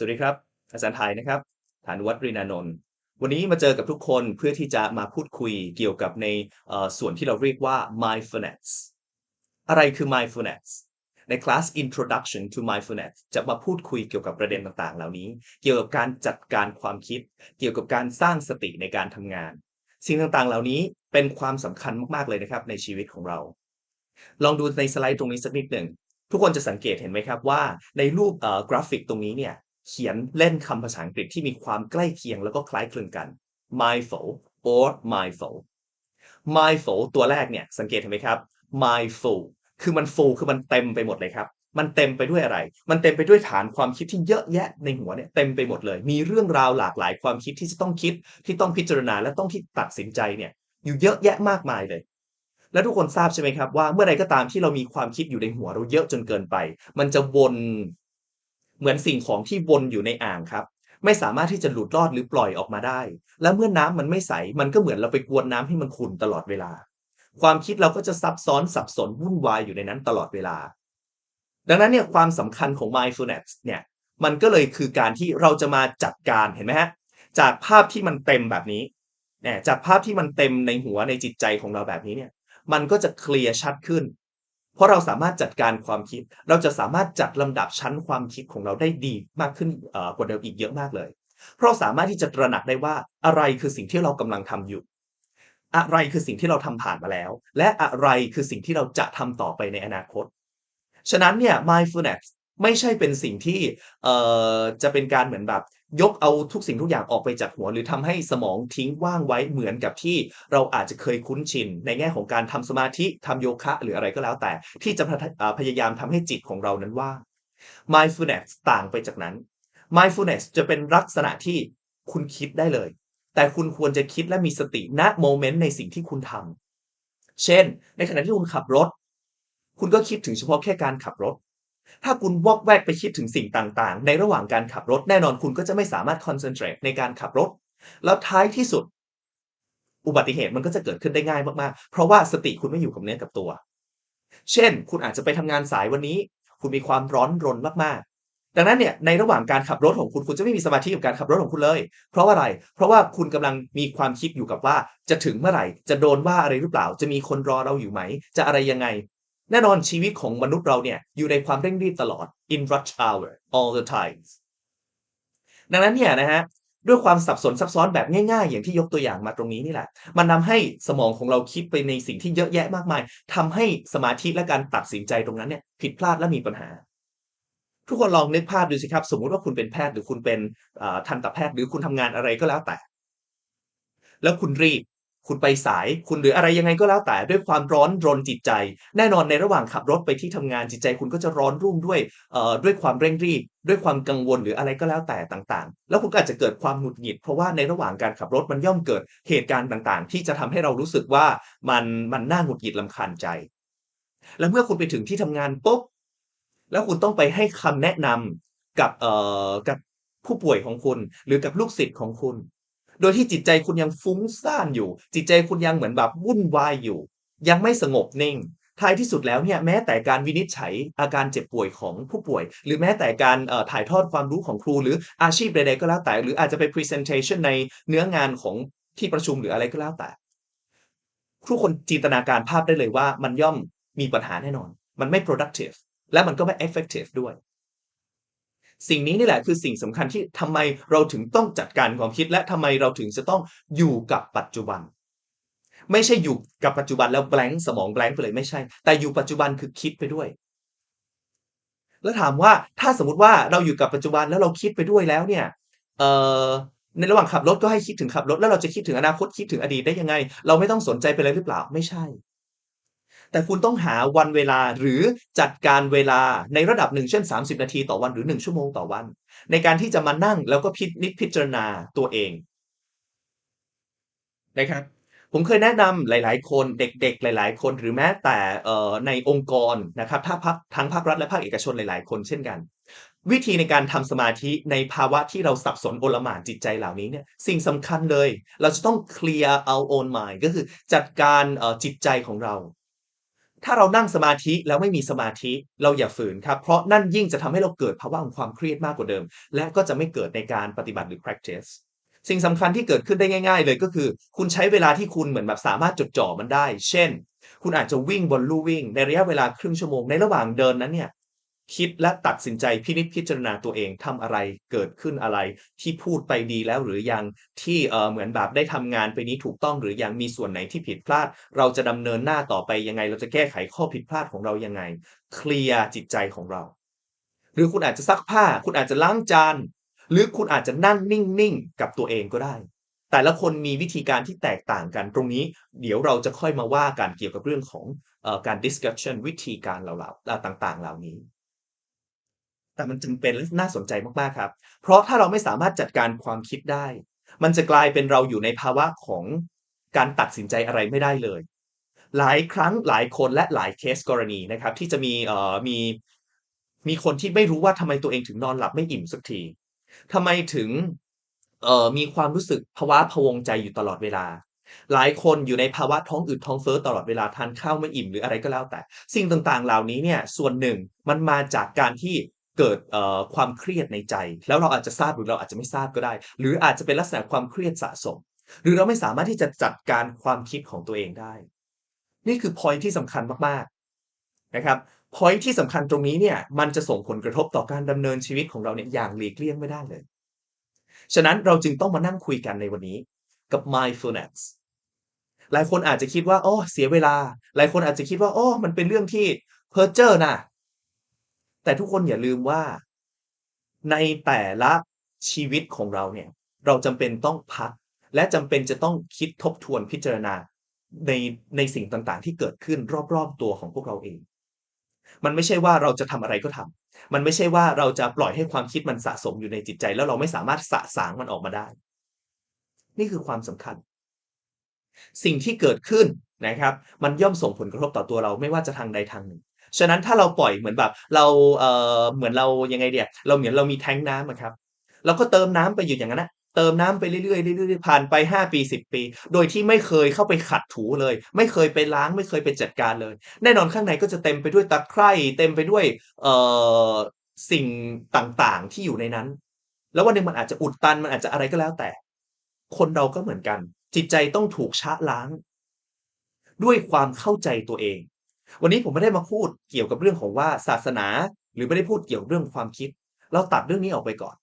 สวัสดีครับ อาจารย์ไทยนะครับ ฐานวัฒน์รินานนท์วันนี้มาเจอกับทุกคนเพื่อที่จะมาพูดคุยเกี่ยวกับในส่วนที่เราเรียกว่า mindfulness อะไรคือ mindfulness ในคลาส introduction to mindfulness จะมาพูดคุยเกี่ยวกับประเด็นต่างๆ เหล่านี้ เกี่ยวกับการจัดการความคิด เกี่ยวกับการสร้างสติในการทำงาน สิ่งต่างๆ เหล่านี้เป็นความสำคัญมากๆ เลยนะครับในชีวิตของเรา ลองดูในสไลด์ตรงนี้สักนิดหนึ่ง ทุกคนจะสังเกตเห็นไหมครับว่าในรูปกราฟิกตรงนี้เนี่ย เขียนเล่นคำภาษาอังกฤษที่มีความใกล้เคียงแล้วก็คล้ายคลึงกัน mindful or mindful mindful ตัวแรกเนี่ยสังเกตเห็นไหมครับ mindful คือมัน full คือมันเต็มไปหมดเลยครับ มันเต็มไปด้วยอะไร มันเต็มไปด้วยฐานความคิดที่เยอะแยะในหัวเนี่ยเต็มไปหมดเลย มีเรื่องราวหลากหลายความคิดที่จะต้องคิดที่ต้องพิจารณาและต้องที่ตัดสินใจเนี่ยอยู่เยอะแยะมากมายเลย แล้วทุกคนทราบใช่ไหมครับว่าเมื่อใดก็ตามที่เรามีความคิดอยู่ในหัวเราเยอะจนเกินไป มันจะวน เหมือนสิ่งของที่วนอยู่ในอ่างครับ ไม่สามารถที่จะหลุดรอดหรือปล่อยออกมาได้ และเมื่อน้ำมันไม่ใส มันก็เหมือนเราไปกวนน้ำให้มันขุ่นตลอดเวลา ความคิดเราก็จะซับซ้อนสับสนวุ่นวายอยู่ในนั้นตลอดเวลา ดังนั้นเนี่ยความสำคัญของ mindfulness เนี่ยมันก็เลยคือการที่เราจะมาจัดการเห็นไหมฮะจากภาพที่มันเต็มแบบนี้เนี่ยจากภาพที่มันเต็มในหัวในจิตใจของเราแบบนี้เนี่ย มันก็จะเคลียร์ชัดขึ้น เพราะเราสามารถจัดการความคิด เราจะสามารถจัดลำดับชั้นความคิดของเราได้ดีมากขึ้นกว่าเดิมอีกเยอะมากเลย เพราะสามารถที่จะตระหนักได้ว่าอะไรคือสิ่งที่เรากำลังทำอยู่ อะไรคือสิ่งที่เราทำผ่านมาแล้ว และอะไรคือสิ่งที่เราจะทำต่อไปในอนาคต ฉะนั้นเนี่ย mindfulness ไม่ใช่เป็นสิ่งที่จะเป็นการเหมือนแบบ ยกเอาทุกสิ่งทุกอย่างออกไปจากหัว หรือทำให้สมองทิ้งว่างไว้เหมือนกับที่เราอาจจะเคยคุ้นชิน ในแง่ของการทำสมาธิทำโยคะ หรืออะไรก็แล้วแต่ ที่จะพยายามทำให้จิตของเรานั้นว่าง mindfulness ต่างไปจากนั้น mindfulness จะเป็นลักษณะที่คุณคิดได้เลย แต่คุณควรจะคิดและมีสติณโมเมนต์ในสิ่งที่คุณทำเช่น ในขณะที่คุณขับรถ คุณก็คิดถึงเฉพาะแค่การขับรถ ถ้าคุณวอกแวกไปคิดถึงสิ่งต่างๆ ในระหว่างการขับรถแน่นอนคุณก็จะไม่สามารถคอนเซนเทรตในการขับรถ แล้วท้ายที่สุด อุบัติเหตุมันก็จะเกิดขึ้นได้ง่ายมากๆ เพราะว่าสติคุณไม่อยู่กับเนื้อกับตัว เช่น คุณอาจจะไปทำงานสายวันนี้ คุณมีความร้อนรนมากๆ ดังนั้นเนี่ยในระหว่างการขับรถของคุณคุณจะไม่มีสมาธิกับการขับรถของคุณเลย เพราะว่าอะไร เพราะว่าคุณกำลังมีความคิดอยู่กับว่า จะถึงเมื่อไหร่ จะโดนว่าอะไรหรือเปล่า จะมีคนรอเราอยู่ไหม จะอะไรยังไง แน่นอนชีวิตของมนุษย์เราเนี่ยอยู่ในความเร่งรีบตลอด in rush hour all the time ดังนั้นเนี่ยนะฮะด้วยความสับสนซับซ้อนแบบง่ายๆ อย่างที่ยกตัวอย่างมาตรงนี้นี่แหละ มันทำให้สมองของเราคิดไปในสิ่งที่เยอะแยะมากมายทำให้สมาธิและการตัดสินใจตรงนั้นเนี่ยผิดพลาดและมีปัญหา ทุกคนลองนึกภาพดูสิครับ สมมุติว่าคุณเป็นแพทย์หรือคุณเป็นทันตแพทย์หรือคุณทำงานอะไรก็แล้วแต่ แล้วคุณรีบ คุณไปสาย คุณหรืออะไรยังไงก็แล้วแต่ด้วยความร้อนรนจิตใจ แน่นอนในระหว่างขับรถไปที่ทำงานจิตใจ คุณก็จะร้อนรุ่มด้วยเอ่อด้วยความเร่งรีบ ด้วยความกังวลหรืออะไรก็แล้วแต่ต่างๆ แล้วคุณก็อาจจะเกิดความหงุดหงิด เพราะว่าในระหว่างการขับรถมันย่อมเกิดเหตุการณ์ต่างๆ ที่จะทำให้เรารู้สึกว่ามันมันน่าหงุดหงิดลำคาญใจ แล้วเมื่อคุณไปถึงที่ทำงานปุ๊บแล้วคุณต้องไปให้คำแนะนำกับเอ่อกับผู้ป่วยของคุณ หรือกับลูกศิษย์ของคุณ โดยที่จิตใจคุณยังฟุ้งซ่านอยู่ จิตใจคุณยังเหมือนแบบวุ่นวายอยู่ ยังไม่สงบนิ่งท้ายที่สุดแล้วเนี่ยแม้แต่การวินิจฉัยอาการเจ็บป่วยของผู้ป่วย หรือแม้แต่การถ่ายทอดความรู้ของครู หรืออาชีพใดๆก็แล้วแต่ หรืออาจจะไป presentation ในเนื้องานของที่ประชุมหรืออะไรก็แล้วแต่ทุกคนจินตนาการภาพได้เลยว่ามันย่อมมีปัญหาแน่นอน มันไม่ productive และมันก็ไม่ effective ด้วย สิ่งนี้นี่แหละคือสิ่งสำคัญที่ทำไมเราถึงต้องจัดการความคิด และทำไมเราถึงจะต้องอยู่กับปัจจุบัน ไม่ใช่อยู่กับปัจจุบันแล้ว blank สมอง blank ไปเลยไม่ใช่ แต่อยู่ปัจจุบันคือคิดไปด้วย แล้วถามว่าถ้าสมมติว่าเราอยู่กับปัจจุบันแล้วเราคิดไปด้วยแล้วเนี่ย เอ่อในระหว่างขับรถก็ให้คิดถึงขับรถแล้วเราจะคิดถึงอนาคตคิดถึงอดีตได้ยังไง เราไม่ต้องสนใจไปเลยหรือเปล่าไม่ใช่ แต่คุณต้องหาวันเวลาหรือจัดการเวลาในระดับหนึ่งเช่น 30 นาทีต่อวันหรือ 1 ชั่วโมงต่อวัน ในการที่จะมานั่งแล้วก็พินิจพิจารณาตัวเองนะครับผมเคยแนะนำหลาย ๆ คนเด็ก ๆ หลาย ๆ คนหรือแม้แต่ในองค์กรนะครับถ้าพักทั้งภาครัฐและภาคเอกชนหลาย ๆ คนเช่นกัน วิธีในการทำสมาธิในภาวะที่เราสับสนโอลหม่านจิตใจเหล่านี้เนี่ยสิ่งสำคัญเลย เราจะต้อง clear our own mind ก็คือจัดการจิตใจของเรา ถ้าเรานั่งสมาธิแล้วไม่มีสมาธิเราอย่าฝืนครับเพราะนั่นยิ่งจะทำให้เราเกิดภาวะของความเครียดมากกว่าเดิม และก็จะไม่เกิดในการปฏิบัติหรือ practice สิ่งสำคัญที่เกิดขึ้นได้ง่าย ๆ เลยก็คือ คุณใช้เวลาที่คุณเหมือนแบบสามารถจดจ่อมันได้ เช่น คุณอาจจะวิ่งบนลู่วิ่ง ในระยะเวลาครึ่งชั่วโมงในระหว่างเดินนั้นเนี่ย คิดและตัดสินใจพินิจพิจารณาตัวเองทำอะไรเกิดขึ้นอะไร ที่พูดไปดีแล้วหรือยังที่เออเหมือนแบบได้ทำงานไปนี้ถูกต้องหรือยังมีส่วนไหนที่ผิดพลาด เราจะดำเนินหน้าต่อไปยังไง เราจะแก้ไขข้อผิดพลาดของเรายังไง เคลียร์จิตใจของเรา หรือคุณอาจจะซักผ้า คุณอาจจะล้างจานหรือคุณอาจจะนั่งนิ่งๆกับตัวเองก็ได้ แต่ละคนมีวิธีการที่แตกต่างกัน ตรงนี้เดี๋ยวเราจะค่อยมาว่ากันเกี่ยวกับเรื่องของอการ discussion วิธีการเหล่าๆต่างๆ เหล่านี้ แต่มันจำเป็นและน่าสนใจมากๆครับ เพราะถ้าเราไม่สามารถจัดการความคิดได้ มันจะกลายเป็นเราอยู่ในภาวะของการตัดสินใจอะไรไม่ได้เลย หลายครั้งหลายคนและหลายเคสกรณีนะครับ ที่จะมีเอ่อมีมีคนที่ไม่รู้ว่าทำไมตัวเองถึงนอนหลับไม่อิ่มสักทีทำไมถึงเอ่อมีความรู้สึกภาวะพวงใจอยู่ตลอดเวลา หลายคนอยู่ในภาวะท้องอืดท้องเฟ้อตลอดเวลาทานข้าวไม่อิ่มหรืออะไรก็แล้วแต่ สิ่งต่างๆ เหล่านี้เนี่ยส่วนหนึ่งมันมาจากการที่ เกิดความเครียดในใจ แล้วเราอาจจะทราบหรือเราอาจจะไม่ทราบก็ได้ หรืออาจจะเป็นลักษณะความเครียดสะสม หรือเราไม่สามารถที่จะจัดการความคิดของตัวเองได้ นี่คือ point ที่สำคัญมากๆนะครับ point ที่สำคัญตรงนี้เนี่ยมันจะส่งผลกระทบต่อการดำเนินชีวิตของเราเนี่ยอย่างหลีกเลี่ยงไม่ได้เลย ฉะนั้นเราจึงต้องมานั่งคุยกันในวันนี้กับ mindfulness หลายคนอาจจะคิดว่าโอ้เสียเวลา หลายคนอาจจะคิดว่าโอ้มันเป็นเรื่องที่เพ้อเจ้อนะ แต่ทุกคนอย่าลืมว่า ในแต่ละชีวิตของเราเนี่ย เราจำเป็นต้องพัก และจำเป็นจะต้องคิดทบทวนพิจารณาในในสิ่งต่างๆ ที่เกิดขึ้นรอบๆตัวของพวกเราเอง มันไม่ใช่ว่าเราจะทำอะไรก็ทำมันไม่ใช่ว่าเราจะปล่อยให้ความคิดมันสะสมอยู่ในจิตใจ แล้วเราไม่สามารถสะสางมันออกมาได้ นี่คือความสำคัญ สิ่งที่เกิดขึ้นนะครับ มันย่อมส่งผลกระทบต่อตัวเราไม่ว่าจะทางใดทางหนึ่ง ฉะนั้นถ้าเราปล่อยเหมือนแบบ เราเอ่อเหมือนเรายังไงเดียเราเหมือนเรามีแทงน้ำอะครับเราก็เติมน้ำไปอยู่อย่างนั้นนะเติมน้ำไปเรื่อยๆเรื่อยๆผ่านไป 5 ปี 10 ปี โดยที่ไม่เคยเข้าไปขัดถูเลย ไม่เคยไปล้างไม่เคยไปจัดการเลย แน่นอนข้างในก็จะเต็มไปด้วยตะไคร่เต็มไปด้วยเอ่อสิ่งต่างๆที่อยู่ในนั้น แล้ววันหนึ่งมันอาจจะอุดตันมันอาจจะอะไรก็แล้วแต่ คนเราก็เหมือนกัน จิตใจต้องถูกชะล้าง ด้วยความเข้าใจตัวเอง วันนี้ผมไม่ได้มาพูดเกี่ยวกับเรื่องของว่าศาสนา หรือไม่ได้พูดเกี่ยวเรื่องความคิด เราตัดเรื่องนี้ออกไปก่อน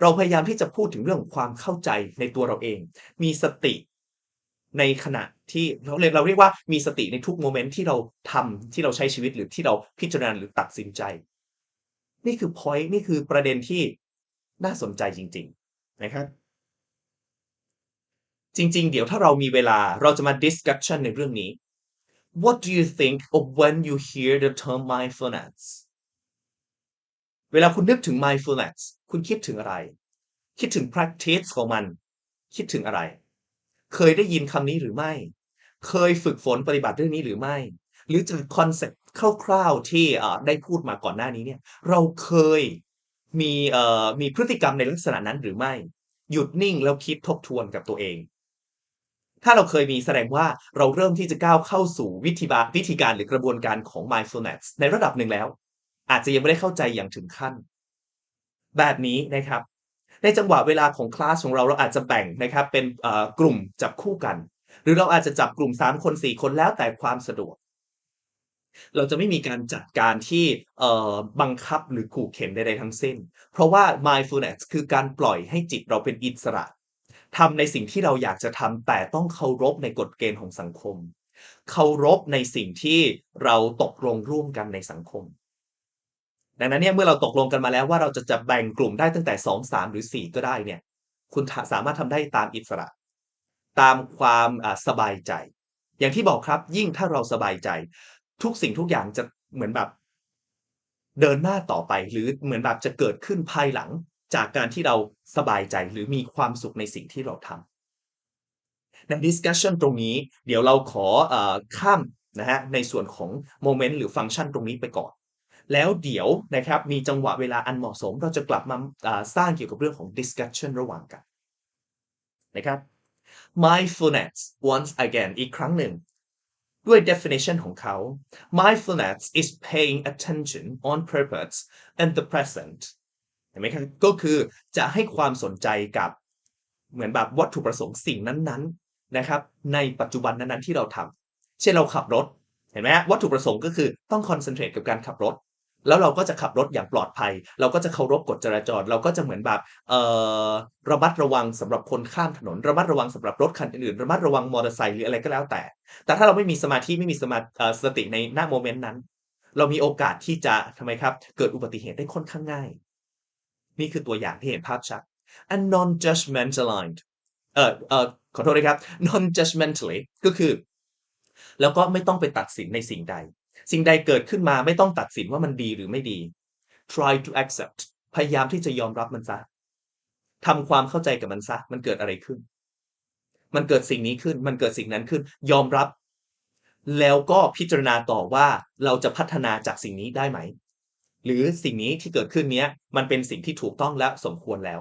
เราพยายามที่จะพูดถึงเรื่องความเข้าใจในตัวเราเอง มีสติในขณะที่เราเรียกเราเรียกว่ามีสติในทุกโมเมนต์ที่เราทำที่เราใช้ชีวิตหรือที่เราพิจารณาหรือตัดสินใจ นี่คือ point นี่คือประเด็นที่น่าสนใจจริง ๆ นะครับ จริง ๆ เดี๋ยวถ้าเรามีเวลาเราจะมา discussion ในเรื่องนี้ What do you think of when you hear the term mindfulness เวลาคุณนึกถึง mindfulness คุณคิดถึงอะไร คิดถึง practice ของมัน คิดถึงอะไร เคยได้ยินคำนี้หรือไม่ เคยฝึกฝนปฏิบัติเรื่องนี้หรือไม่ หรือจากคอนเซ็ปต์คร่าวๆที่ได้พูดมาก่อนหน้านี้เนี่ย เราเคยมีมีพฤติกรรมในลักษณะนั้นหรือไม่ หยุดนิ่งแล้วคิดทบทวนกับตัวเอง ถ้าเราเคยมีแสดงว่าเราเริ่มที่จะก้าวเข้าสู่วิธีวิธีการหรือกระบวนการของ mindfulness ในระดับหนึ่งแล้ว อาจจะยังไม่ได้เข้าใจอย่างถึงขั้น แบบนี้นะครับ ในจังหวะเวลาของคลาสของเราเราอาจจะแบ่งนะครับ เป็นกลุ่มจับคู่กัน หรือเราอาจจะจับกลุ่ม 3 คน 4 คนแล้วแต่ความสะดวก เราจะไม่มีการจัดการที่บังคับหรือขู่เข็นใดๆทั้งสิ้น เพราะว่า mindfulness คือการปล่อยให้จิตเราเป็นอิสระ ทำในสิ่งที่เราอยากจะทำแต่ต้องเคารพในกฎเกณฑ์ของสังคม เคารพในสิ่งที่เราตกลงร่วมกันในสังคม ดังนั้นเนี่ยเมื่อเราตกลงกันมาแล้วว่าเราจะจะแบ่งกลุ่มได้ตั้งแต่2 3หรือ4ก็ได้เนี่ย คุณสามารถทำได้ตามอิสระ ตามความสบายใจ อย่างที่บอกครับยิ่งถ้าเราสบายใจ ทุกสิ่งทุกอย่างจะเหมือนแบบเดินหน้าต่อไปหรือเหมือนแบบจะเกิดขึ้นภายหลัง จากการที่เราสบายใจหรือมีความสุขในสิ่งที่เราทำใน discussion ตรงนี้ เดี๋ยวเราขออข้ามนะฮะในส่วนของโมเมนต์หรือฟังก์ชันตรงนี้ไปก่อน แล้วเดี๋ยวนะครับมีจังหวะเวลาอันเหมาะสม เราจะกลับมาสร้างเกี่ยวกับเรื่องของ discussion ระหว่างกันนะครับ mindfulness once again อีกครั้งหนึ่ง ด้วย definition ของเขา mindfulness is paying attention on purpose and the present เห็นไหมครับก็คือจะให้ความสนใจกับเหมือนแบบวัตถุประสงค์สิ่งนั้นๆนะครับ ในปัจจุบันนั้นๆที่เราทำเช่นเราขับรถเห็นไหมวัตถุประสงค์ก็คือต้องคอนเซนเทรตกับการขับรถ แล้วเราก็จะขับรถอย่างปลอดภัย เราก็จะเคารพกฎจราจร เราก็จะเหมือนแบบเอ่อระมัดระวังสำหรับคนข้ามถนน ระมัดระวังสำหรับรถคันอื่นระมัดระวังมอเตอร์ไซค์หรืออะไรก็แล้วแต่ แต่ถ้าเราไม่มีสมาธิไม่มีสมาสติในหน้าโมเมนต์นั้น เรามีโอกาสที่จะทำไมครับ เกิดอุบัติเหตุได้ค่อนข้างง่าย นี่คือตัวอย่างที่เห็นภาพชัด and non-judgmentaligned เอ่อเอ่อขอโทษนะครับ non-judgmentally ก็คือ แล้วก็ไม่ต้องไปตัดสินในสิ่งใด สิ่งใดเกิดขึ้นมาไม่ต้องตัดสินว่ามันดีหรือไม่ดี try to accept พยายามที่จะยอมรับมันซะทำความเข้าใจกับมันซะ มันเกิดอะไรขึ้น มันเกิดสิ่งนี้ขึ้น มันเกิดสิ่งนั้นขึ้น ยอมรับ แล้วก็พิจารณาต่อว่าเราจะพัฒนาจากสิ่งนี้ได้ไหม หรือสิ่งนี้ที่เกิดขึ้นเนี้ยมันเป็นสิ่งที่ถูกต้องและสมควรแล้ว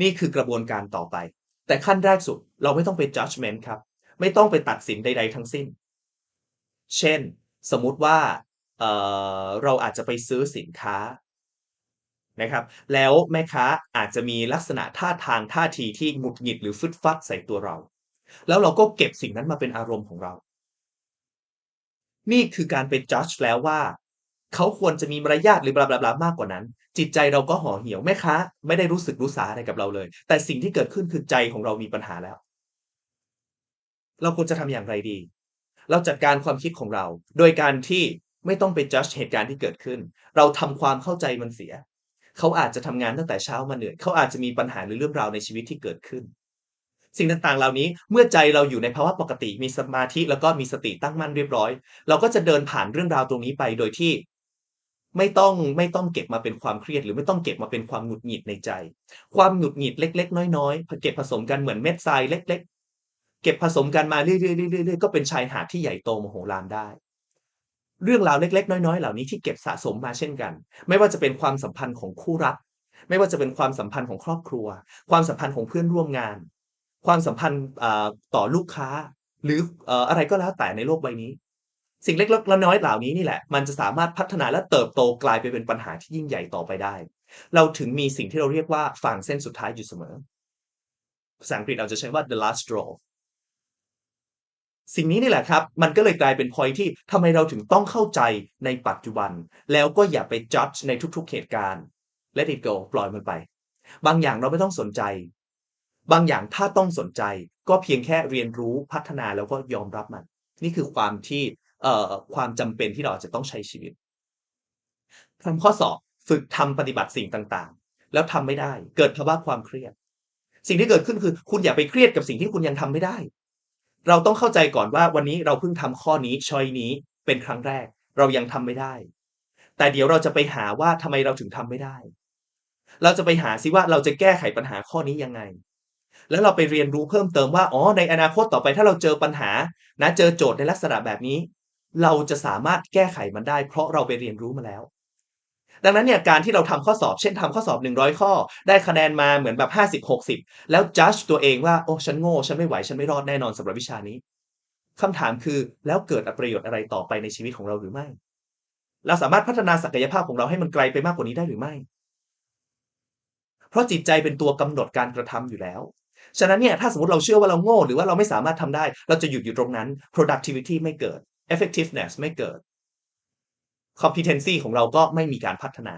นี่คือกระบวนการต่อไป แต่ขั้นแรกสุดเราไม่ต้องไป judgment ครับ ไม่ต้องไปตัดสินใด ๆ ทั้งสิ้น เช่น สมมุติว่าเเราอาจจะไปซื้อสินค้านะครับ แล้วแม่ค้าอาจจะมีลักษณะท่าทางท่าทีที่หงุดหงิดหรือฟึดฟัดใส่ตัวเรา แล้วเราก็เก็บสิ่งนั้นมาเป็นอารมณ์ของเรา นี่คือการไปจัดแล้วว่า เขาควรจะมีมารยาทหรือบลาบลาบลามากกว่านั้น จิตใจเราก็ห่อเหี่ยวแม่ค้า ไม่ได้รู้สึกรู้สาอะไรกับเราเลย แต่สิ่งที่เกิดขึ้นคือใจของเรามีปัญหาแล้ว เราควรจะทำอย่างไรดี เราจัดการความคิดของเรา โดยการที่ไม่ต้องไปจัดเหตุการณ์ที่เกิดขึ้น เราทำความเข้าใจมันเสีย เขาอาจจะทำงานตั้งแต่เช้ามาเหนื่อยเขาอาจจะมีปัญหาหรือเรื่องราวในชีวิตที่เกิดขึ้น สิ่งต่างๆ เหล่านี้เมื่อใจเราอยู่ในภาวะปกติมีสมาธิแล้วก็มีสติตั้งมั่นเรียบร้อย เราก็จะเดินผ่านเรื่องราวตรงนี้ไปโดยที่ ไม่ต้องไม่ต้องเก็บมาเป็นความเครียด หรือไม่ต้องเก็บมาเป็นความหงุดหงิดในใจ ความหงุดหงิดเล็ก ๆ น้อยๆเก็บผสมกันเหมือนเม็ดทรายเล็ก ๆ เก็บผสมกันมาเรื่อยๆๆๆก็เป็นชายหาดที่ใหญ่โตมโหฬารได้ เรื่องราวเล็ก ๆ น้อย ๆ เหล่านี้ที่เก็บสะสมมาเช่นกัน ไม่ว่าจะเป็นความสัมพันธ์ของคู่รัก ไม่ว่าจะเป็นความสัมพันธ์ของครอบครัว ความสัมพันธ์ของเพื่อนร่วมงาน ความสัมพันธ์ต่อลูกค้า หรืออะไรก็แล้วแต่ในโลกใบนี้ สิ่งเล็กๆน้อยๆเหล่านี้นี่แหละ มันจะสามารถพัฒนาและเติบโตกลายไปเป็นปัญหาที่ยิ่งใหญ่ต่อไปได้ เราถึงมีสิ่งที่เราเรียกว่าฝั่งเส้นสุดท้ายอยู่เสมอ ภาษาอังกฤษเราจะใช้ว่า the last straw สิ่งนี้นี่แหละครับ มันก็เลยกลายเป็น point ที่ทำไมเราถึงต้องเข้าใจในปัจจุบัน แล้วก็อย่าไป judge ในทุกๆเหตุการณ์ let it go ปล่อยมันไป บางอย่างเราไม่ต้องสนใจ บางอย่างถ้าต้องสนใจ ก็เพียงแค่เรียนรู้พัฒนาแล้วก็ยอมรับมัน นี่คือความที่ ความจำเป็นที่เราจะต้องใช้ชีวิตทำข้อสอบฝึกทำปฏิบัติสิ่งต่างๆ แล้วทำไม่ได้ เกิดภาวะความเครียด สิ่งที่เกิดขึ้นคือ คุณอย่าไปเครียดกับสิ่งที่คุณยังทำไม่ได้ เราต้องเข้าใจก่อนว่าวันนี้เราเพิ่งทำข้อนี้ชอยนี้เป็นครั้งแรก เรายังทำไม่ได้ แต่เดี๋ยวเราจะไปหาว่าทำไมเราถึงทำไม่ได้ เราจะไปหาซิว่าเราจะแก้ไขปัญหาข้อนี้ยังไง แล้วเราไปเรียนรู้เพิ่มเติมว่าอ๋อในอนาคตต่อไปถ้าเราเจอปัญหานะเจอโจทย์ในลักษณะแบบนี้ เราจะสามารถแก้ไขมันได้ เพราะเราไปเรียนรู้มาแล้ว ดังนั้นเนี่ยการที่เราทำข้อสอบเช่นทำข้อสอบ 100 ข้อ ได้คะแนนมาเหมือนแบบ 50-60 แล้วจัดตัวเองว่าโอ้ฉันโง่ฉันไม่ไหวฉันไม่รอดแน่นอนสำหรับวิชานี้คำถามคือแล้วเกิดประโยชน์อะไรต่อไปในชีวิตของเราหรือไม่ เราสามารถพัฒนาศักยภาพของเราให้มันไกลไปมากกว่านี้ได้หรือไม่ เพราะจิตใจเป็นตัวกำหนดการกระทำอยู่แล้วฉะนั้นเนี่ยถ้าสมมติเราเชื่อว่าเราโง่หรือว่าเราไม่สามารถทำได้ เราจะหยุดอยู่ตรงนั้น productivity ไม่เกิด effectiveness ไม่เกิด competency ของเราก็ไม่มีการพัฒนา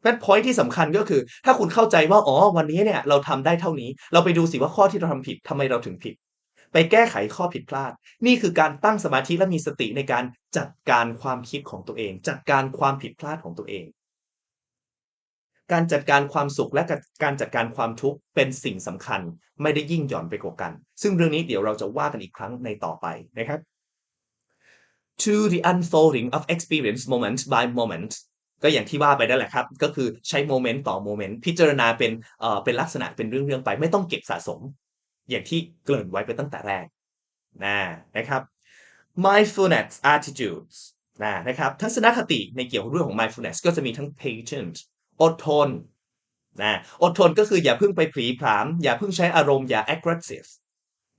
เพราะ point ที่สำคัญก็คือ ถ้าคุณเข้าใจว่าอ๋อวันนี้เนี่ยเราทำได้เท่านี้ เราไปดูสิว่าข้อที่เราทำผิดทำไมเราถึงผิด ไปแก้ไขข้อผิดพลาด นี่คือการตั้งสมาธิและมีสติในการจัดการความคิดของตัวเอง จัดการความผิดพลาดของตัวเอง การจัดการความสุขและการจัดการความทุกข์เป็นสิ่งสำคัญ ไม่ได้ยิ่งหย่อนไปกว่ากัน ซึ่งเรื่องนี้เดี๋ยวเราจะว่ากันอีกครั้งในต่อไปนะครับ to the unfolding of experience moment by moment ก็อย่างที่ว่าไปนั่นแหละครับ ก็คือใช้โมเมนต์ต่อโมเมนต์พิจารณาเป็นเอ่อเป็นลักษณะเป็นเรื่องๆไปไม่ต้องเก็บสะสม อย่างที่เกริ่นไว้ไปตั้งแต่แรกนะนะครับ mindfulness attitudes นะนะครับทัศนคติในเกี่ยวกับเรื่องของ mindfulness ก็จะมีทั้ง patient อดทนนะอดทนก็คืออย่าเพิ่งไปผลีผลาม อย่าเพิ่งใช้อารมณ์อย่า aggressive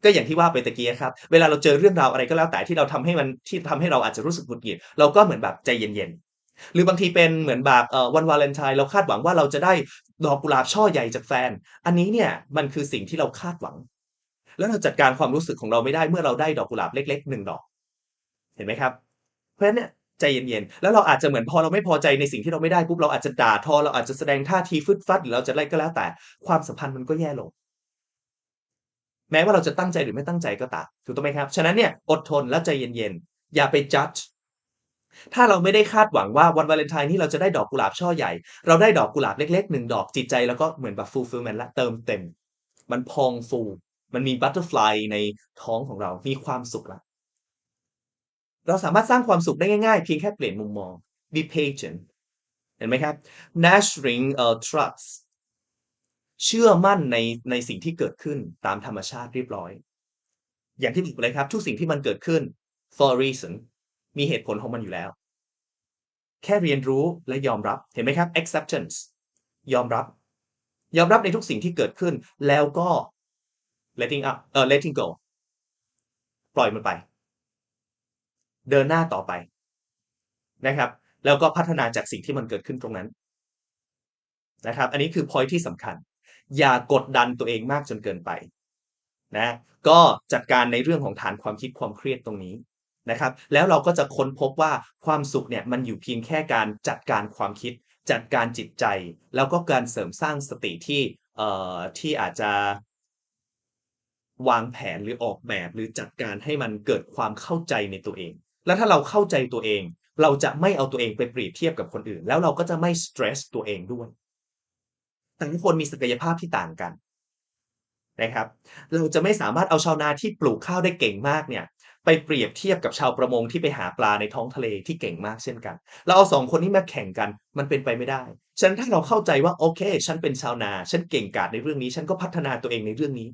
ก็อย่างที่ว่าไปตะกี้ครับ เวลาเราเจอเรื่องราวอะไรก็แล้วแต่ที่เราทำให้มันที่ทำให้เราอาจจะรู้สึกหงุดหงิดเราก็เหมือนแบบใจเย็นๆ หรือบางทีเป็นเหมือนแบบวันวาเลนไทน์เราคาดหวังว่าเราจะได้ดอกกุหลาบช่อใหญ่จากแฟน อันนี้เนี่ยมันคือสิ่งที่เราคาดหวัง แล้วเราจัดการความรู้สึกของเราไม่ได้เมื่อเราได้ดอกกุหลาบเล็กๆ1ดอก เห็นไหมครับ เพราะฉะนั้นเนี่ยใจเย็นๆ แล้วเราอาจจะเหมือนพอเราไม่พอใจในสิ่งที่เราไม่ได้ปุ๊บเราอาจจะด่าทอ เราอาจจะแสดงท่าทีฟึดฟัดหรือเราจะอะไรก็แล้วแต่ ความสัมพันธ์มันก็แย่ลง แม้ว่าเราจะตั้งใจหรือไม่ตั้งใจก็ตามถูกต้องไหมครับ ฉะนั้นเนี่ยอดทนและใจเย็นๆ อย่าไป judge ถ้าเราไม่ได้คาดหวังว่าวันวาเลนไทน์นี้เราจะได้ดอกกุหลาบช่อใหญ่ เราได้ดอกกุหลาบเล็กๆ1ดอกจิตใจเราก็เหมือนแบบ fulfillment แล้วเติมเต็ม มันพองฟู มันมีบัตเตอร์ฟลายในท้องของเรา มีความสุขล้วเราสามารถสร้างความสุขได้ง่ายๆ เพียงแค่เปลี่ยนมุมมอง be patient เห็นไหมครับ nurturing เอ่อ trust เชื่อมั่นในในสิ่งที่เกิดขึ้นตามธรรมชาติเรียบร้อย อย่างที่บอกเลยครับ ทุกสิ่งที่มันเกิดขึ้น for a reason มีเหตุผลของมันอยู่แล้ว แค่เรียนรู้และยอมรับเห็นไหมครับ acceptance ยอมรับ ยอมรับในทุกสิ่งที่เกิดขึ้น แล้วก็ letting up เอ่อ letting go ปล่อยมันไป เดินหน้าต่อไปนะครับ แล้วก็พัฒนาจากสิ่งที่มันเกิดขึ้นตรงนั้นนะครับ อันนี้คือพอยที่สำคัญ อย่ากดดันตัวเองมากจนเกินไปนะก็จัดการในเรื่องของฐานความคิดความเครียดตรงนี้นะครับ แล้วเราก็จะค้นพบว่าความสุขเนี่ยมันอยู่เพียงแค่การจัดการความคิด จัดการจิตใจ แล้วก็การเสริมสร้างสติที่เอ่อที่อาจจะ วางแผนหรือออกแบบหรือจัดการให้มันเกิดความเข้าใจในตัวเอง แล้วถ้าเราเข้าใจตัวเอง เราจะไม่เอาตัวเองไปเปรียบเทียบกับคนอื่น แล้วเราก็จะไม่สตรสตัวเองด้วย แต่ละคนมีศักยภาพที่ต่างกันนะครับ เราจะไม่สามารถเอาชาวนาที่ปลูกข้าวได้เก่งมากเนี่ย ไปเปรียบเทียบกับชาวประมงที่ไปหาปลาในท้องทะเลที่เก่งมากเช่นกัน เราเอา2คนนี้มาแข่งกันมันเป็นไปไม่ได้ ฉะนั้นถ้าเราเข้าใจว่าโอเค ฉันเป็นชาวนา ฉันเก่งกาจในเรื่องนี้ ฉันก็พัฒนาตัวเองในเรื่องนี้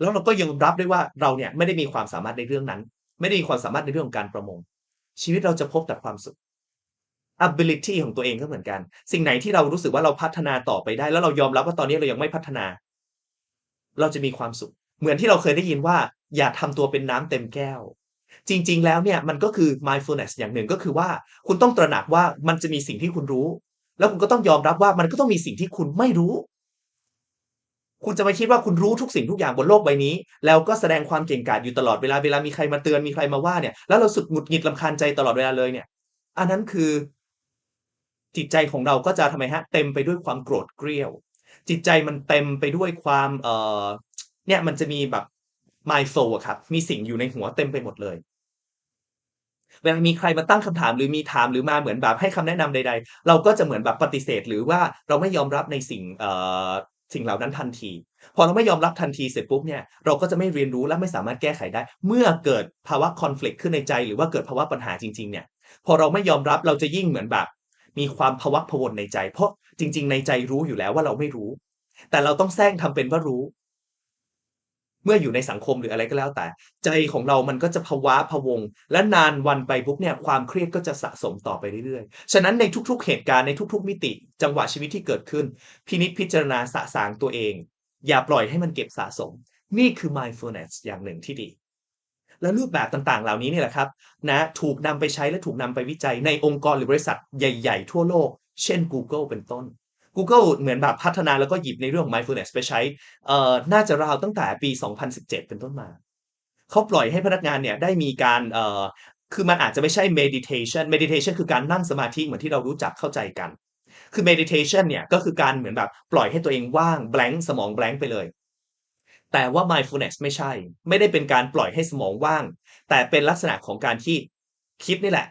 แล้วเราก็ยอมรับได้วยว่าเราเนี่ยไม่ได้มีความสามารถในเรื่องนั้น ไม่ได้มีความสามารถในเรื่องของการประมง ชีวิตเราจะพบแต่ความสุข ability ของตัวเองก็เหมือนกัน สิ่งไหนที่เรารู้สึกว่าเราพัฒนาต่อไปได้ แล้วเรายอมรับว่าตอนนี้เรายังไม่พัฒนา เราจะมีความสุข เหมือนที่เราเคยได้ยินว่า อย่าทำตัวเป็นน้ำเต็มแก้ว จริง ๆ แล้วเนี่ยมันก็คือ mindfulness อย่างหนึ่งก็คือว่า คุณต้องตระหนักว่ามันจะมีสิ่งที่คุณรู้ แล้วคุณก็ต้องยอมรับว่ามันก็ต้องมีสิ่งที่คุณไม่รู้ คุณจะไม่คิดว่าคุณรู้ทุกสิ่งทุกอย่างบนโลกใบนี้ แล้วก็แสดงความเก่งกาจอยู่ตลอดเวลาเวลามีใครมาเตือนมีใครมาว่าเนี่ยแล้วเราสึกหงุดหงิดรำคาญใจตลอดเวลาเลยเนี่ย อันนั้นคือ จิตใจของเราก็จะทำไมครับเต็มไปด้วยความโกรธเกรี้ยว จิตใจมันเต็มไปด้วยความเอ่อเนี่ยมันจะมีแบบ mindful อะครับ มีสิ่งอยู่ในหัวเต็มไปหมดเลยเวลามีใครมาตั้งคำถามหรือมีถามหรือมาเหมือนแบบให้คำแนะนำใด ๆ เราก็จะเหมือนแบบปฏิเสธ หรือว่าเราไม่ยอมรับในสิ่งเอ่อสิ่งเหล่านั้นทันที พอเราไม่ยอมรับทันทีเสร็จปุ๊บเนี่ยเราก็จะไม่เรียนรู้และไม่สามารถแก้ไขได้ เมื่อเกิดภาวะ conflict ขึ้นในใจ หรือว่าเกิดภาวะปัญหาจริง ๆ เนี่ย พอเราไม่ยอมรับเราจะยิ่งเหมือนแบบ มีความพวักพวนในใจ เพราะจริง ๆ ในใจรู้อยู่แล้วว่าเราไม่รู้ แต่เราต้องแสร้งทำเป็นว่ารู้ เมื่ออยู่ในสังคมหรืออะไรก็แล้วแต่ ใจของเรามันก็จะพว้าพวง และนานวันไปปุ๊บเนี่ยความเครียดก็จะสะสมต่อไปเรื่อยๆ ฉะนั้นในทุก ๆ เหตุการณ์ในทุก ๆ มิติ จังหวะชีวิตที่เกิดขึ้น พินิจพิจารณาสะสางตัวเอง อย่าปล่อยให้มันเก็บสะสม นี่คือ mindfulness อย่างหนึ่งที่ดี และรูปแบบต่างๆ เหล่านี้นี่แหละครับนะถูกนำไปใช้และถูกนำไปวิจัยในองค์กรหรือบริษัทใหญ่ ๆ ทั่วโลก เช่น Google เป็นต้น Google เหมือนแบบพัฒนาแล้วก็หยิบในเรื่องของ mindfulness ไปใช้เอ่อน่าจะราวตั้งแต่ปี 2017 เป็นต้นมา เขาปล่อยให้พนักงานเนี่ยได้มีการเอ่อคือมันอาจจะไม่ใช่ meditation meditation คือการนั่งสมาธิเหมือนที่เรารู้จักเข้าใจกัน คือ meditation เนี่ยก็คือการเหมือนแบบปล่อยให้ตัวเองว่าง blank สมอง blank ไปเลย แต่ว่า mindfulness ไม่ใช่ ไม่ได้เป็นการปล่อยให้สมองว่าง แต่เป็นลักษณะของการที่คิดนี่แหละ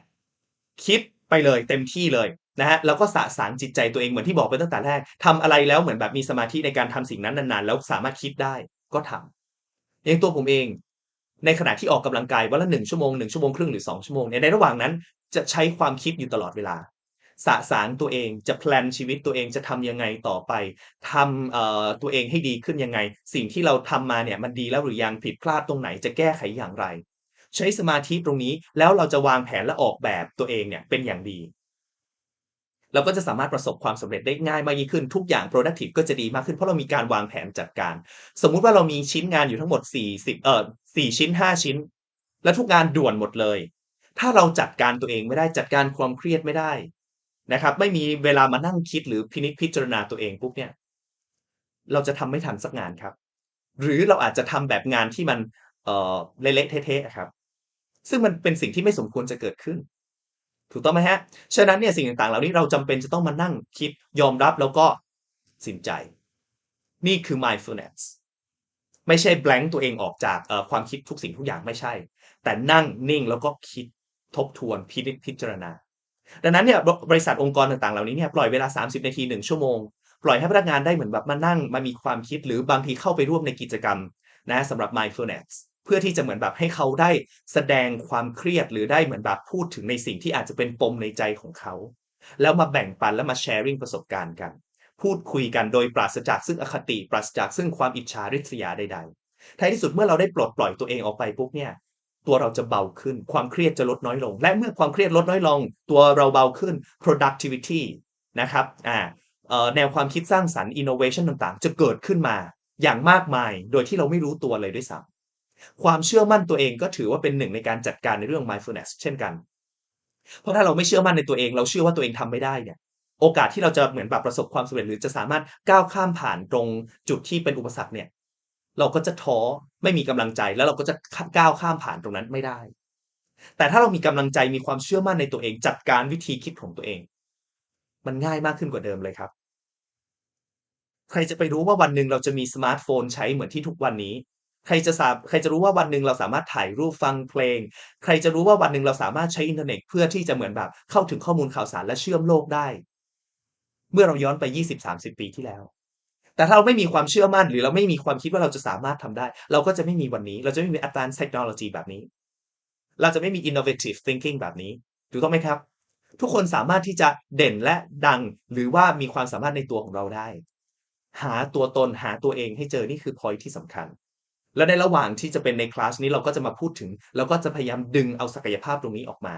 คิดไปเลยเต็มที่เลยนะฮะแล้วก็สะสางจิตใจตัวเองเหมือนที่บอกไปตั้งแต่แรกทำอะไรแล้วเหมือนแบบมีสมาธิในการทำสิ่งนั้นนานๆ แล้วสามารถคิดได้ก็ทำอย่างตัวผมเอง ในขณะที่ออกกำลังกายวันละ1ชั่วโมง1ชั่วโมงครึ่งหรือ2ชั่วโมงเนี่ยในระหว่างนั้นจะใช้ความคิดอยู่ตลอดเวลา สะสางตัวเองจะแพลนชีวิตตัวเองจะทำยังไงต่อไปทำตัวเองให้ดีขึ้นยังไง สิ่งที่เราทำมาเนี่ยมันดีแล้วหรือยังผิดพลาดตรงไหนจะแก้ไขอย่างไร ใช้สมาธิตรงนี้แล้วเราจะวางแผนและออกแบบตัวเองเนี่ยเป็นอย่างดีเราก็จะสามารถประสบความสำเร็จได้ง่ายมากยิ่งขึ้นทุกอย่าง productive ก็จะดีมากขึ้นเพราะเรามีการวางแผนจัดการ สมมุติว่าเรามีชิ้นงานอยู่ทั้งหมด 40 เอ่อ4ชิ้น 5 ชิ้น และทุกงานด่วนหมดเลย ถ้าเราจัดการตัวเองไม่ได้จัดการความเครียดไม่ได้ นะครับ ไม่มีเวลามานั่งคิดหรือพินิจพิจารณาตัวเองปุ๊บเนี่ย เราจะทำไม่ทันสักงานครับ หรือเราอาจจะทำแบบงานที่มันเออเละๆเทะๆอะครับ ซึ่งมันเป็นสิ่งที่ไม่สมควรจะเกิดขึ้น ถูกต้องไหมครับฉะนั้นเนี่ยสิ่งต่างๆ เหล่านี้เราจำเป็นจะต้องมานั่งคิดยอมรับแล้วก็สินใจ นี่คือ mindfulness ไม่ใช่ blank ตัวเองออกจากความคิดทุกสิ่งทุกอย่างไม่ใช่ แต่นั่งนิ่งแล้วก็คิดทบทวนพินิจพิจารณา ดังนั้นเนี่ยบริษัทองค์กรต่างๆเหล่านี้เนี่ยปล่อยเวลา 30 นาที 1 ชั่วโมง ปล่อยให้พนักงานได้เหมือนแบบมานั่งมามีความคิดหรือบางทีเข้าไปร่วมในกิจกรรมนะสำหรับ mindfulness เพื่อที่จะเหมือนแบบให้เขาได้แสดงความเครียดหรือได้เหมือนแบบพูดถึงในสิ่งที่อาจจะเป็นปมในใจของเขา แล้วมาแบ่งปันและมา sharing ประสบการณ์กัน พูดคุยกันโดยปราศจากซึ่งอคติ ปราศจากซึ่งความอิจฉาริษยาใดๆท้ายที่สุดเมื่อเราได้ปลดปล่อยตัวเองออกไปปุ๊บเนี่ย ตัวเราจะเบาขึ้น ความเครียดจะลดน้อยลง และเมื่อความเครียดลดน้อยลง ตัวเราเบาขึ้น productivity นะครับอ่าแนวความคิดสร้างสรรค์ innovation ต่างๆ จะเกิดขึ้นมาอย่างมากมาย โดยที่เราไม่รู้ตัวเลยด้วยซ้ำความเชื่อมั่นตัวเองก็ถือว่าเป็นหนึ่งในการจัดการในเรื่อง mindfulness เช่นกัน เพราะถ้าเราไม่เชื่อมั่นในตัวเอง เราเชื่อว่าตัวเองทำไม่ได้เนี่ย โอกาสที่เราจะเหมือนแบบประสบความสำเร็จหรือจะสามารถก้าวข้ามผ่านตรงจุดที่เป็นอุปสรรคเนี่ย เราก็จะท้อไม่มีกำลังใจแล้วเราก็จะก้าวข้ามผ่านตรงนั้นไม่ได้ แต่ถ้าเรามีกำลังใจมีความเชื่อมั่นในตัวเองจัดการวิธีคิดของตัวเอง มันง่ายมากขึ้นกว่าเดิมเลยครับ ใครจะไปรู้ว่าวันหนึ่งเราจะมีสมาร์ตโฟนใช้เหมือนที่ทุกวันนี้ ใครจะสาใครจะรู้ว่าวันหนึ่งเราสามารถถ่ายรูปฟังเพลง ใครจะรู้ว่าวันหนึ่งเราสามารถใช้อินเทอร์เน็ตเพื่อที่จะเหมือนแบบเข้าถึงข้อมูลข่าวสารและเชื่อมโลกได้ เมื่อเราย้อนไป 20-30 ปีที่แล้ว แต่ถ้าเราไม่มีความเชื่อมั่น หรือเราไม่มีความคิดว่าเราจะสามารถทำได้ เราก็จะไม่มีวันนี้ เราจะไม่มี advanced technology แบบนี้ เราจะไม่มี innovative thinking แบบนี้ถูกต้องไหมครับ ทุกคนสามารถที่จะเด่นและดัง หรือว่ามีความสามารถในตัวของเราได้ หาตัวตนหาตัวเองให้เจอนี่คือพอยที่สำคัญ และในระหว่างที่จะเป็นในคลาสนี้เราก็จะมาพูดถึงเราก็จะพยายามดึงเอาศักยภาพตรงนี้ออกมา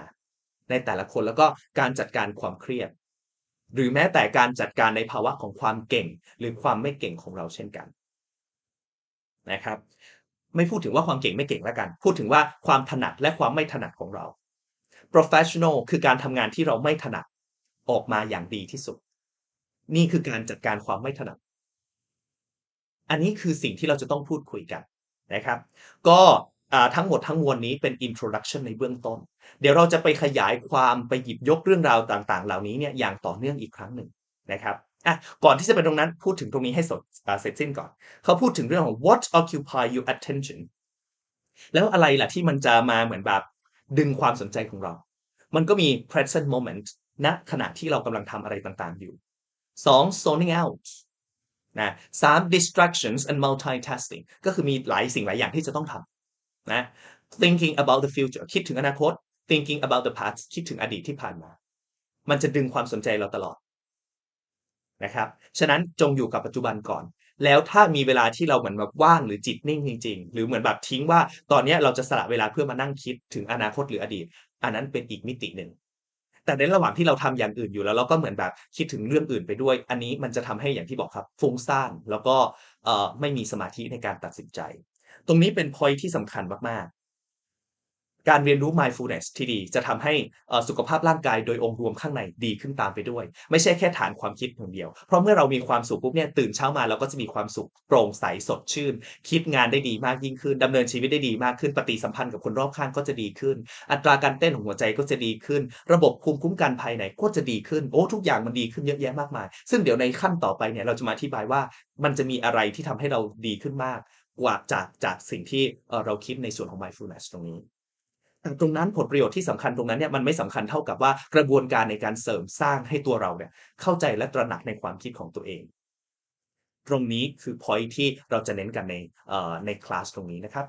ในแต่ละคนแล้วก็การจัดการความเครียด หรือแม้แต่การจัดการในภาวะของความเก่ง หรือความไม่เก่งของเราเช่นกันนะครับ ไม่พูดถึงว่าความเก่งไม่เก่งแล้วกัน พูดถึงว่าความถนัดและความไม่ถนัดของเราโพรเฟสชันนัลคือการทำงานที่เราไม่ถนัดออกมาอย่างดีที่สุด นี่คือการจัดการความไม่ถนัด อันนี้คือสิ่งที่เราจะต้องพูดคุยกันนะครับ ก็ ทั้งหมดทั้งมวลนี้เป็น introduction ในเบื้องต้น เดี๋ยวเราจะไปขยายความไปหยิบยกเรื่องราวต่างๆ เหล่านี้เนี่ยอย่างต่อเนื่องอีกครั้งหนึ่งนะครับอะก่อนที่จะไปตรงนั้นพูดถึงตรงนี้ให้สดเสร็จสิ้นก่อน เขาพูดถึงเรื่องของ what occupy your attention แล้วอะไรล่ะที่มันจะมาเหมือนแบบดึงความสนใจของเรา มันก็มี present moment ณขณะที่เรากำลังทำอะไรต่างๆอยู่ 2 zoning out นะ3 distractions and multitasking ก็คือมีหลายสิ่งหลายอย่างที่จะต้องทำ นะ thinking about the future คิดถึงอนาคต thinking about the past คิดถึงอดีตที่ผ่านมา มันจะดึงความสนใจเราตลอดนะครับ ฉะนั้นจงอยู่กับปัจจุบันก่อน แล้วถ้ามีเวลาที่เราเหมือนแบบว่างหรือจิตนิ่งจริง ๆ หรือเหมือนแบบทิ้งว่าตอนนี้เราจะสละเวลาเพื่อมานั่งคิดถึงอนาคตหรืออดีต อันนั้นเป็นอีกมิติหนึ่ง แต่ในระหว่างที่เราทำอย่างอื่นอยู่แล้วเราก็เหมือนแบบคิดถึงเรื่องอื่นไปด้วย อันนี้มันจะทำให้อย่างที่บอกครับฟุ้งซ่านแล้วก็ไม่มีสมาธิในการตัดสินใจ ตรงนี้เป็นพ็อยที่สำคัญมากๆ การเรียนรู้ mindfulness ที่ดีจะทำให้สุขภาพร่างกายโดยองค์รวมข้างในดีขึ้นตามไปด้วย ไม่ใช่แค่ฐานความคิดอย่างเดียว เพราะเมื่อเรามีความสุขปุ๊บเนี่ยตื่นเช้ามาเราก็จะมีความสุขโปร่งใสสดชื่น คิดงานได้ดีมากยิ่งขึ้นดำเนินชีวิตได้ดีมากขึ้นปฏิสัมพันธ์กับคนรอบข้างก็จะดีขึ้น อัตราการเต้นของหัวใจก็จะดีขึ้น ระบบภูมิคุ้มกันภายในก็จะดีขึ้นโอ้ทุกอย่างมันดีขึ้นเยอะแยะมากมาย ซึ่งเดี๋ยวในขั้นต่อไปเนี่ยเราจะมาอธิบายว่ามันจะมีอะไรที่ทำให้เราดีขึ้นมาก กว่าจากจากสิ่งที่เราคิดในส่วนของ mindfulness ตรงนี้แต่ตรงนั้นผลประโยชน์ที่สำคัญตรงนั้นเนี่ยมันไม่สำคัญเท่ากับว่ากระบวนการในการเสริมสร้างให้ตัวเราเนี่ยเข้าใจและตระหนักในความคิดของตัวเอง ตรงนี้คือ point ที่เราจะเน้นกันในในคลาสตรงนี้นะครับ